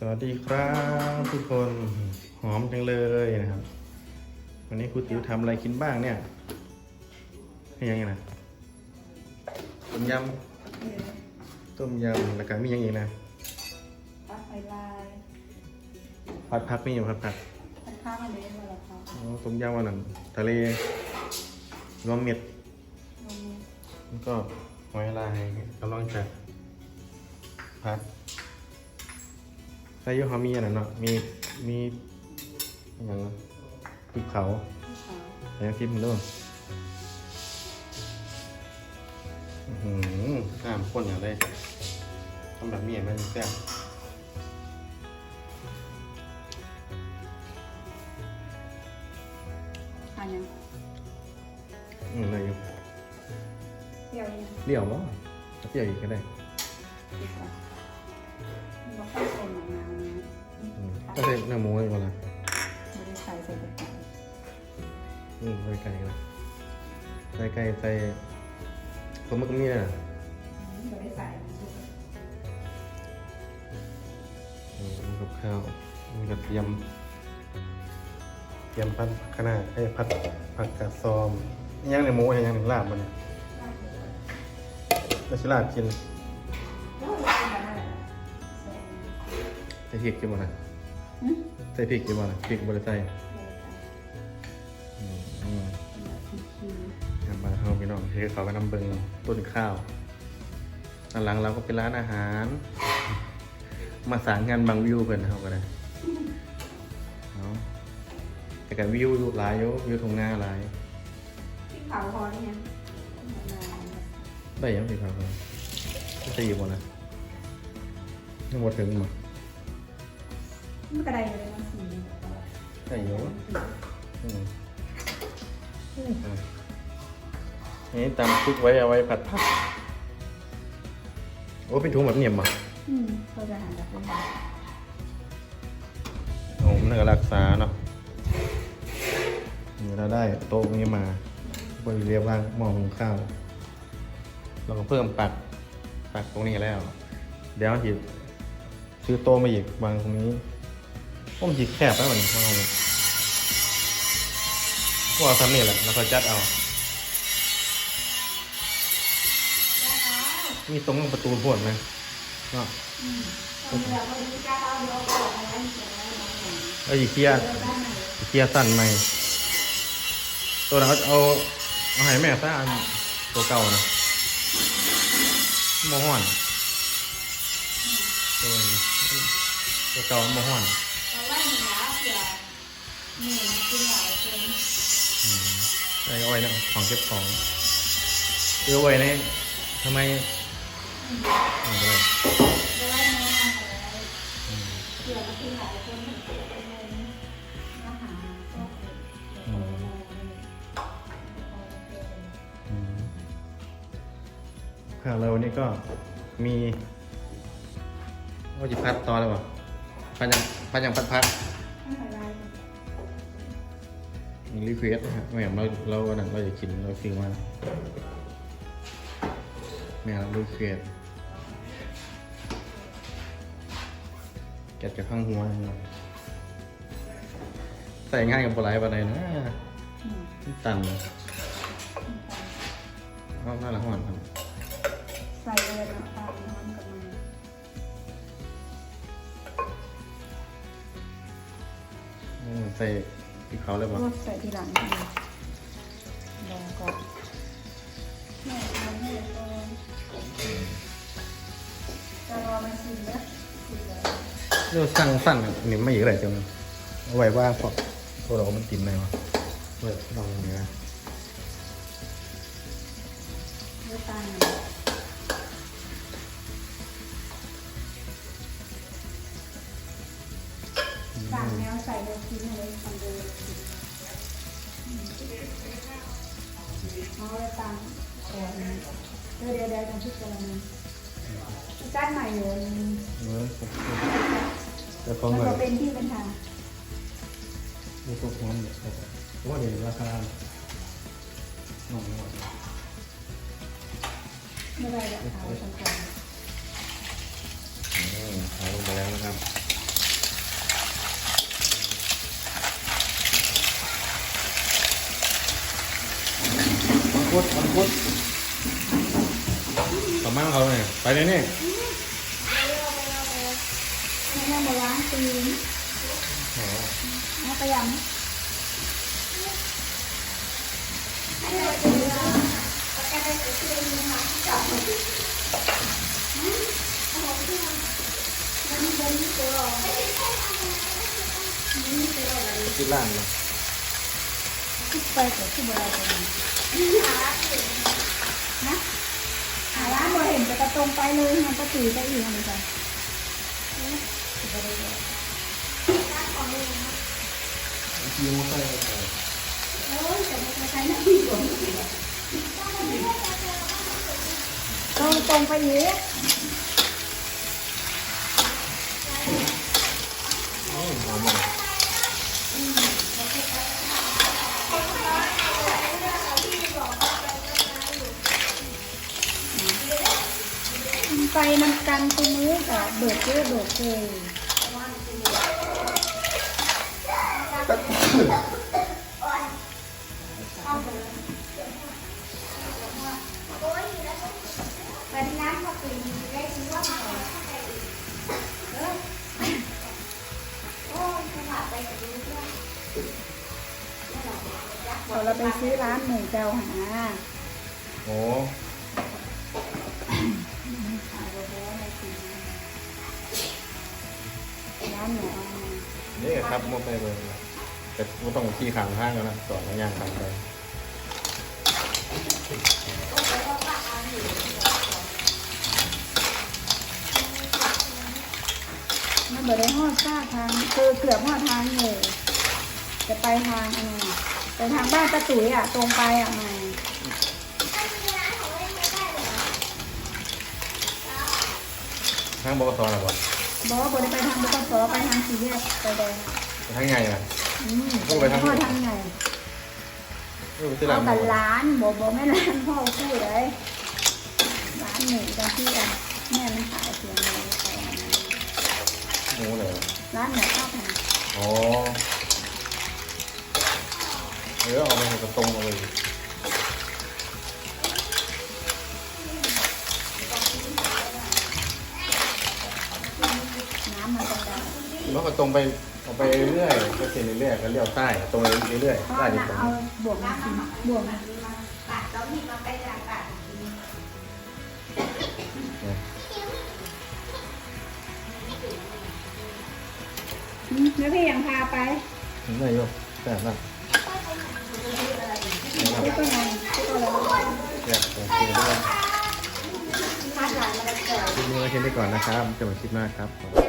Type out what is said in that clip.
สวัสดีครับทุกคนหอมจังเลยนะครับ วันนี้ครูติ๋วทำอะไรกินบ้างเนี่ยให้ยังไงนะต้มยำต้มยำแล้วก็มีอยังอีกนะปักไฟลายผัดผักมีอยู่ผัดผักพันข้าวมันเละมาแล้วครับอ๋อต้มยำวันนั้นทะเลรวมเม็ดลงแล้วก็หอยลายกำลังจะผัด ใส่อยูเขามีอันนั้นเนาะมีมีอหย่างพริกเผาที่ขาวแล้วคิดมันด้วยอื้อหือข้ามข้นอย่างไรทำแบบนี้มันแซ่บทานยังอืมเลยอยู่เปรี้ยวยังเดี่ยวมั้งเดี่ยวอีกก็ได้ ก็ใส่เนื้อหมูเลยก่อนละไม่ได้ใส่ใส่แต่ไก่อืมใส่ไก่ละใส่ไก่ใส่ปลาหมึกนี่นะไม่ได้ใส่อืมมีกับข้าวมีกระเทียมเทียมพัดขนาดไอ้ยพัดผักกาดซอมอิหยังในหมูอิหยังในลาบมันเนี่ยก็ชิลาบกินแล้วเราเป็นแบบไหน ใส่ใส่พริกกินบ่นะหืมใส่พริกกินบ่นะพริกบ่ได้ใส่ไม่ได้ใส่อืมอืมเป็นแบบคิวครับมาเข้าพี่น้องคือเขาไปนำเบิงต้นข้าวด้านหลังเราก็เป็นร้านอาหาร มาสร้างงานบางวิวเพิ่นเขาก็ได้เนาะแต่กันวิวหลายอยู่วิวทงหน้าหลายที่ขาวพอได้ยังได้ยังสิครับก็ตีหมดนะยังหมดถึงมั้ง มันกระไดเลยนะสีได้อยู่อืมนี่ตำซุกไว้เอาไว้ผัดผักโอ้เป็นถุงแบบเหนียมอะอืมเขาจะหันแบบเป็นแบบโอ้มันก็รักษาเนาะนี่เราได้โต๊ะนี้มาบริเรียกว่าหม้อหุงข้าวเราก็เพิ่มปักปักตรงนี้แล้ว เดี๋ยวหิซื้อโต๊ะมาอีกวางตรงนี้ โอ้มันจีแคบแล้วมันวางเลยพวกอาทำนี่แหละแล้วก็จัดเอา มีตรงประตูพวดไหมเนาะอืมตอนนี้เราก็ไม่กล้าเอาเดี๋ยวเอาออกมาแล้วเสร็จแล้วเราก็แล้วอีเคียเดินด้านไหนอีเคียสั้นไหมตัวนั้นเอาเอาให้แม่ซะอันตัวเก่านะโมห่อนตัวนี้ตัวเก่าโมห่อน หนูนะเผื่อหนูกินหลายคนไอ้เอาไว้นะของเก็บของคือเอาไว้ในทำไมอ่าก็ได้จะได้ไม่นานแต่เผื่อมากินหลายคนเหมือนกันอาหารก็เป็นโอ้โหอืมค่ะแล้ววันนี้ก็มีว่าจะพัดต่อแล้วป่ะพัดยังพัดยังพัดพัด รีเควสนะฮะแม่เราเราวันนั้นเราจะกินเราซื้อมาแม่เรารีเควสแกะจากข้างหัวนะครับใส่ง่ายกับปลายปลาใดนะอืมตันเอาหน้าละห้อนครับใส่เลยนะคะน้ำกับมันอืมใส่ พริกเขาเลยป่ะลวกใส่ทีหลังลองก่อนแม่ทำให้ก่อนจะรอมันชิมนะเราสั่งสั่งนี่ไม่อีกอะไรจังเอาไว้ว่าพอตัวเรามันติดไหมวะเปิดลองเนื้อ ใส่เนื้อชิ้นเลยทำเลยเอาเลยตามตัวนี้เดี๋ยวเดี๋ยวเดี๋ยวจะพิจารณาจานใหม่อยู่เนื้อจะฟ้องมันก็เป็นที่เป็นทางมีตัวฟ้องเนี่ยเพราะว่าเดี๋ยวราคาหน่อยหน่อยไม่ได้ราคาสำคัญ อืมขายลงไปแล้วนะครับ อ พุธวันพุธขอมั่งเขาหน่อยไปเลยนี่แม่มาล้างตีนอ๋อเอาไปยังมันเป็นตัวคิดล่างเลยไปกับที่บริษัท นะหาร้านบริเห็นจะกระตรงไปเลยมันก็ตีไปอีกอะไรกันยิงมาใส่โอ้ยแต่ไม่ใช่นะพี่ผมตรงตรงไปเยอะโอ้ยมา ไปนำกันตัวมือกับเบิดเยอะเบิดเลยวันนั้นพอตื่นได้ชิมว่ามาโอ้ยขนาดไปกับลูกด้วยเราไปซื้อร้านหมูเจ้าหาโอ้ ร้านหมูนี่ครับมดไปเลยแต่ไม่ต้องขี่ขางข้างแล้วนะต่อมาย่างทางไปมันเบิดได้หอดซ่าทางคือเกือบหอดทางเลยจะไปทางอะไรไปทางบ้านตะตุ๋ยอะ ตรงไปอะไงทางบกสนะก่อน บอกว่าบได้ไปทางบกสไปทางสี่แยกไปแดงอะไปทางไงอะ อืมโอ้ไปทางหอดทางไหนเออไปซื้อเอาร้านหแต่มูร้านบอกบอกแม่ร้านพ่อพูดเลยร้านหมูตอนที่อะแม่มันขายเสียงเลยไปอันนั้นหมูเลยร้านไหนชอบไหนอ๋อเออเอาไปให้กระตรงเอาเล ตรงไปเอาไปเรื่อยๆก็เส้นเรื่อยๆก็เลี้ยวใต้ตรงไปเรื่อยเพราะๆใต้ว่าดีน่ะกว่าเอาบวกมากินบวกมาปากเราที่มาไปจากปากอืมแล้วพี่ยังพาไปนี่นายโยแต่นั่นพี่ก็ยังพี่ก็แล้วอยากโอเคด้วยคาดหลังมาแล้วเกิดคลิปนี้ไว้แค่นี้ก่อนนะครับเจอกันคลิปหน้าครับ